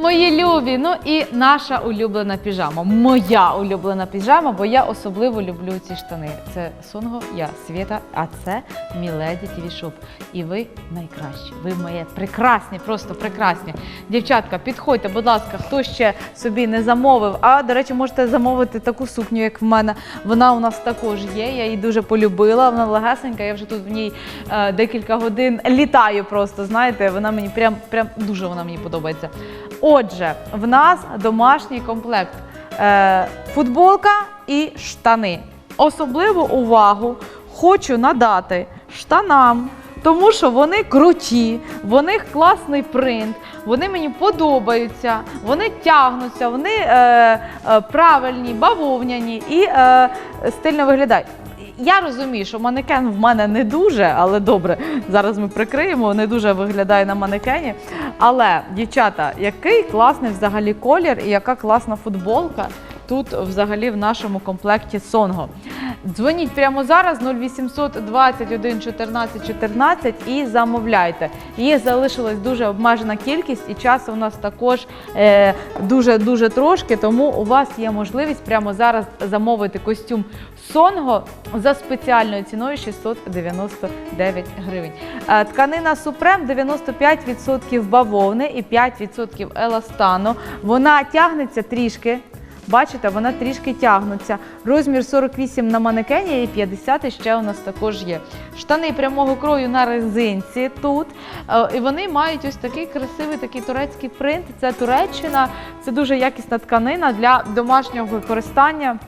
Мої любі, ну і наша улюблена піжама. Моя улюблена піжама, бо я особливо люблю ці штани. Це Сонго, я Свєта, а це Міледі Shop. І ви найкращі. Ви моє прекрасні, просто прекрасні. Дівчатка, підходьте, будь ласка, хто ще собі не замовив. А до речі, можете замовити таку сукню, як в мене. Вона у нас також є. Я її дуже полюбила. Вона легесенька. Я вже тут в ній е, декілька годин літаю. Просто знаєте, вона мені прям прям дуже вона мені подобається. Отже, в нас домашній комплект. Е, футболка і штани. Особливу увагу хочу надати штанам, тому що вони круті, в них класний принт, вони мені подобаються, вони тягнуться, вони е, е, правильні, бавовняні і е, стильно виглядають. Я розумію, що манекен в мене не дуже, але добре, зараз ми прикриємо, не дуже виглядає на манекені. Але, дівчата, який класний взагалі колір і яка класна футболка тут взагалі в нашому комплекті Сонго. Дзвоніть прямо зараз 0800 21 14 14 і замовляйте. Її залишилась дуже обмежена кількість, і часу у нас також е, дуже дуже трошки. Тому у вас є можливість прямо зараз замовити костюм Сонго за спеціальною ціною 699 гривень. Е, Тканина Супрем 95% бавовни і 5% еластану. Вона тягнеться трішки. Бачите, вона трішки тягнуться. Розмір 48 на манекені і 50 ще у нас також є. Штани прямого крою на резинці тут. Е, І вони мають ось такий красивий такий турецький принт. Це Туреччина, це дуже якісна тканина для домашнього використання.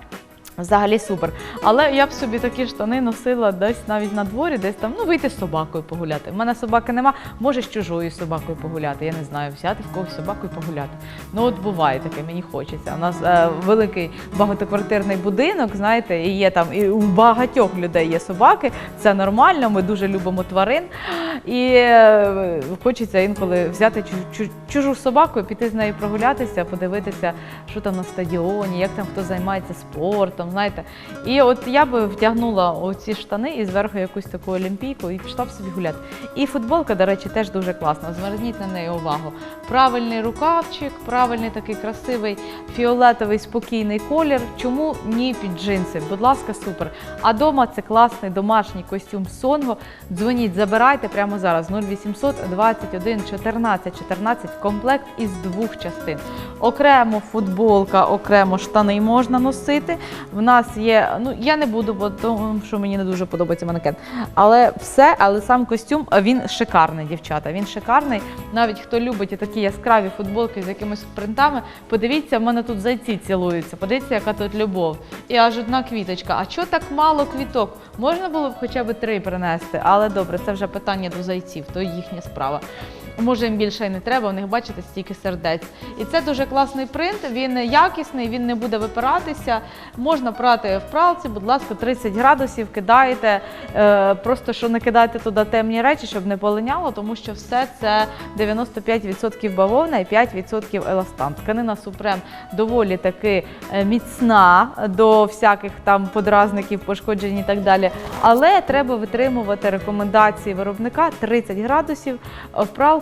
Взагалі супер. Але я б собі такі штани носила десь навіть на дворі, десь там, ну вийти з собакою погуляти. У мене собаки нема, може з чужою собакою погуляти. Я не знаю, взяти в когось собаку і погуляти. Ну от буває таке, мені хочеться. У нас е, великий багатоквартирний будинок, знаєте, і є там і у багатьох людей є собаки. Це нормально. Ми дуже любимо тварин. І е, хочеться інколи взяти чу- чу- чужу собаку піти з нею прогулятися, подивитися, що там на стадіоні, як там хто займається спортом. Знаєте, і от я би втягнула оці штани і зверху якусь таку олімпійку і пішла б собі гуляти. І футболка, до речі, теж дуже класна. Зверніть на неї увагу. Правильний рукавчик, правильний такий красивий фіолетовий спокійний колір. Чому ні під джинси? Будь ласка, супер. А дома це класний домашній костюм Сонго. Дзвоніть, забирайте прямо зараз 0800 21 14 14 комплект із двох частин. Окремо футболка, окремо штани можна носити. В нас є, ну я не буду, бо тому що мені не дуже подобається манекен. Але все, але сам костюм він шикарний, дівчата. Він шикарний. Навіть хто любить такі яскраві футболки з якимись принтами, подивіться, в мене тут зайці цілуються. Подивіться, яка тут любов. І аж одна квіточка. А чого так мало квіток? Можна було б хоча б три принести, але добре, це вже питання до зайців, то їхня справа. Може, їм більше і не треба, у них бачите стільки сердець. І це дуже класний принт. Він якісний, він не буде випиратися. Можна прати в пралці, будь ласка, 30 градусів кидаєте. Е, просто що не кидайте туди темні речі, щоб не полиняло, тому що все це 95% бавовна і 5% еластан. Тканина Супрем доволі таки е, міцна до всяких там подразників, пошкоджень і так далі. Але треба витримувати рекомендації виробника 30 градусів в пралку.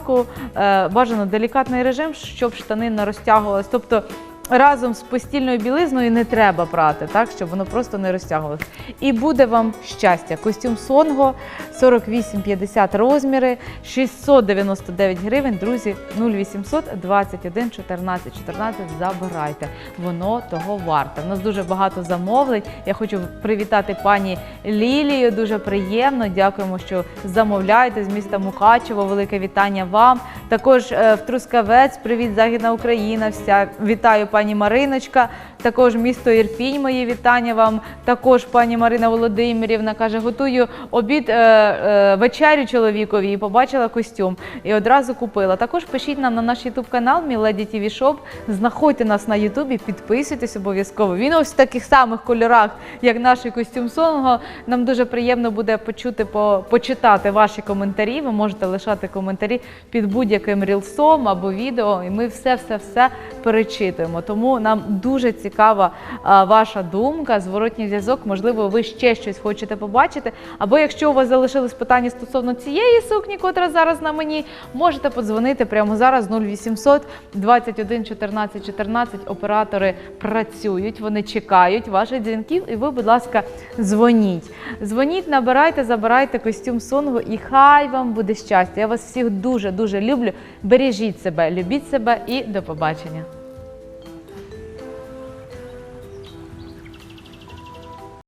Е, Бажано делікатний режим, щоб штани не розтягувалися. Тобто разом з постільною білизною не треба прати, так щоб воно просто не розтягувалося. І буде вам щастя. Костюм Сонго 48-50 розміри, 699 гривень. Друзі, 0800 21 14 14 забирайте. Воно того варте. У нас дуже багато замовлень. Я хочу привітати пані Лілію. Дуже приємно. Дякуємо, що замовляєте з міста Мукачево. Велике вітання вам. Також е, в Трускавець. Привіт, Західна Україна. Вся вітаю пані Мариночка. Також місто Ірпінь. Мої вітання вам. Також пані Марина Володимирівна каже: готую обід е, е, вечерю чоловікові і побачила костюм і одразу купила. Також пишіть нам на наш ютуб канал Міледі ТВ Shop. Знаходьте нас на Ютубі, підписуйтесь обов'язково. Він ось в таких самих кольорах, як наш костюм Сонго. Нам дуже приємно буде почути, по, почитати ваші коментарі. Ви можете лишати коментарі під будь-яким рілсом або відео, і ми все, все, все перечитуємо. Тому нам дуже цікава ваша думка, зворотній зв'язок. Можливо, ви ще щось хочете побачити. Або якщо у вас залишились питання стосовно цієї сукні, котра зараз на мені, можете подзвонити прямо зараз 0800 21 14 14. Оператори працюють, вони чекають ваших дзвінків, і ви, будь ласка, дзвоніть. Дзвоніть, набирайте, забирайте костюм сонгу, і хай вам буде щастя. Я вас всіх дуже дуже люблю. Бережіть себе, любіть себе і до побачення.